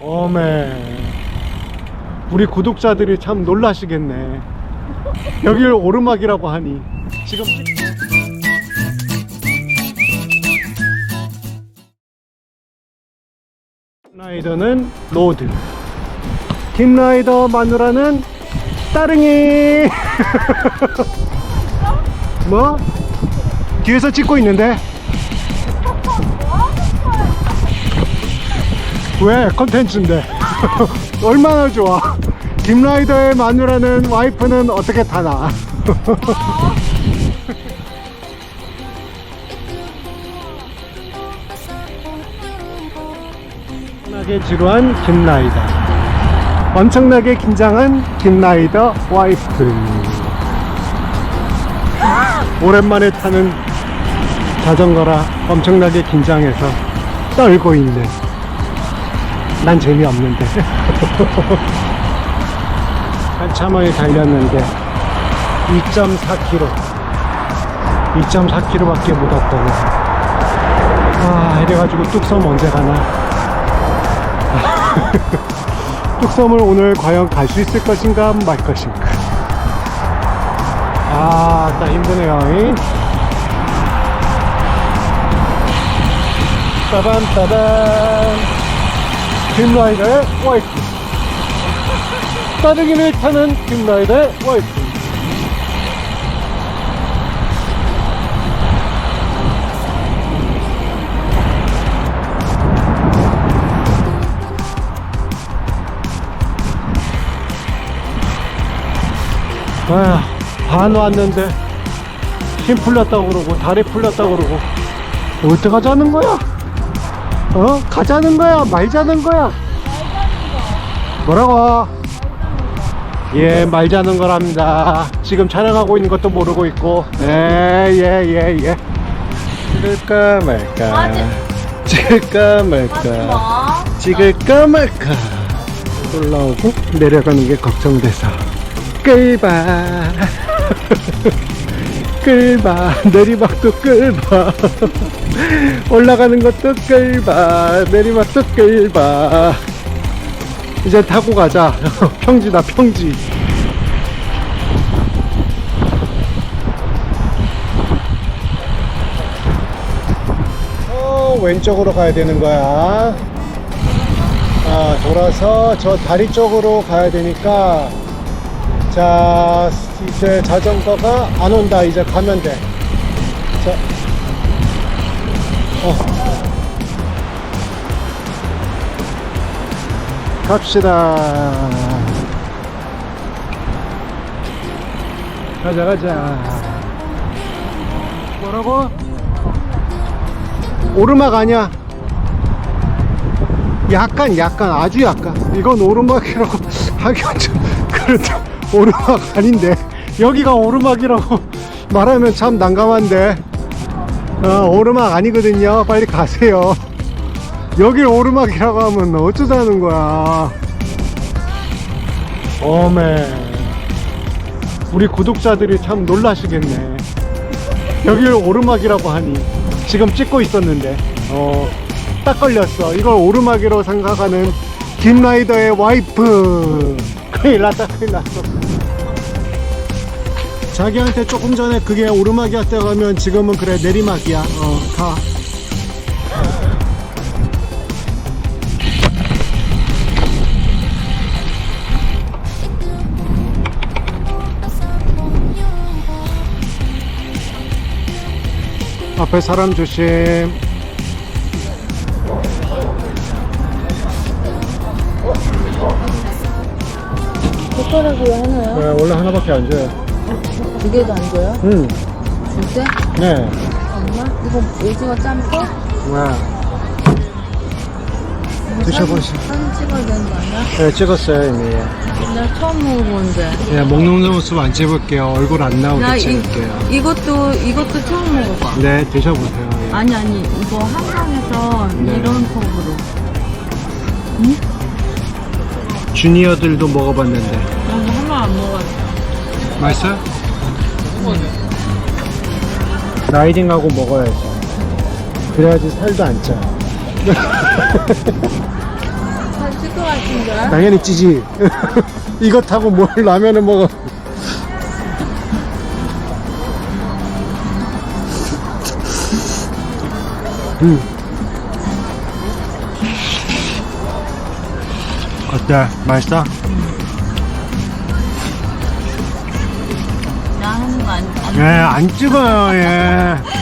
어메. 우리 구독자들이 참 놀라시겠네. 여기를 오르막이라고 하니. 지금 라이더는 로드. 팀라이더 마누라는 따릉이. 뭐? 뒤에서 찍고 있는데 왜? 컨텐츠인데. 얼마나 좋아. 김라이더의 마누라는 와이프는 어떻게 타나. 엄청나게 지루한 김라이더. 엄청나게 긴장한 김라이더 와이프 오랜만에 타는 자전거라 엄청나게 긴장해서 떨고 있네 난 재미없는데 한참을 달렸는데 2.4km 2.4km 밖에 못 왔다고 아 이래가지고 뚝섬 언제 가나 뚝섬을 오늘 과연 갈 수 있을 것인가 말 것인가 아, 나 힘드네요. 잉? 빠밤, 빠밤. 김라이더의 와이프. 따르기를 타는 김라이더의 와이프. 아, 반 왔는데 힘 풀렸다고 그러고 다리 풀렸다고 그러고 어디 가자는 거야? 어? 가자는 거야? 말자는 거야? 뭐라고? 예, 말자는 거랍니다. 지금 촬영하고 있는 것도 모르고 있고. 예, 예, 예, 예. 찍을까 말까. 찍을까 말까. 찍을까 말까. 올라오고 내려가는 게 걱정돼서. 끌봐 끌봐 내리막도 끌봐 올라가는 것도 끌봐. 내리막도 끌봐. 이제 타고 가자. 평지다 평지. 어 왼쪽으로 가야 되는 거야. 아 돌아서 저 다리 쪽으로 가야 되니까. 자 이제 자전거가 안 온다. 이제 가면 돼. 자, 어. 갑시다. 가자 가자. 뭐라고? 오르막 아니야? 약간 약간 아주 약간. 이건 오르막이라고 하기가 좀 그렇다 오르막 아닌데. 여기가 오르막이라고 말하면 참 난감한데 어, 오르막 아니거든요. 빨리 가세요. 여길 오르막이라고 하면 어쩌자는 거야. 어메. 우리 구독자들이 참 놀라시겠네. 여기를 오르막이라고 하니 지금 찍고 있었는데 어, 딱 걸렸어. 이걸 오르막이라고 생각하는 김라이더의 와이프. 큰일 났다 큰일 났어 자기한테 조금 전에 그게 오르막이었다고 하면 지금은 그래 내리막이야. 어 가. 앞에 사람 조심. 젓가락이 왜 하나요? 네, 원래 하나밖에 안 줘요 두 개도 안 줘요? 음, 줄 때? 네. 엄마? 이거 오징어 짬뽕? 와. 드셔보시- 사진, 사진 찍어야 되는 거 아니야? 네, 찍었어요, 이미. 나 처음 먹어보는데. 네, 먹는 모습 안 찍을게요. 얼굴 안나 나오게 이, 찍을게요. 이것도, 이것도 처음 먹어봐. 네, 드셔보세요. 예. 아니, 아니, 이거 한강에서 네. 이런 컵으로. 주니어들도 먹어봤는데. 나도 한번 안 먹었어. 맛있어요? 라이딩하고 먹어야죠. 그래야지 살도 안. 살 찔것 같은데? 당연히 찌지. 이거 타고 뭘 라면을 먹어. 음. 어때? 맛있어? 예, 안 찍어요, 예.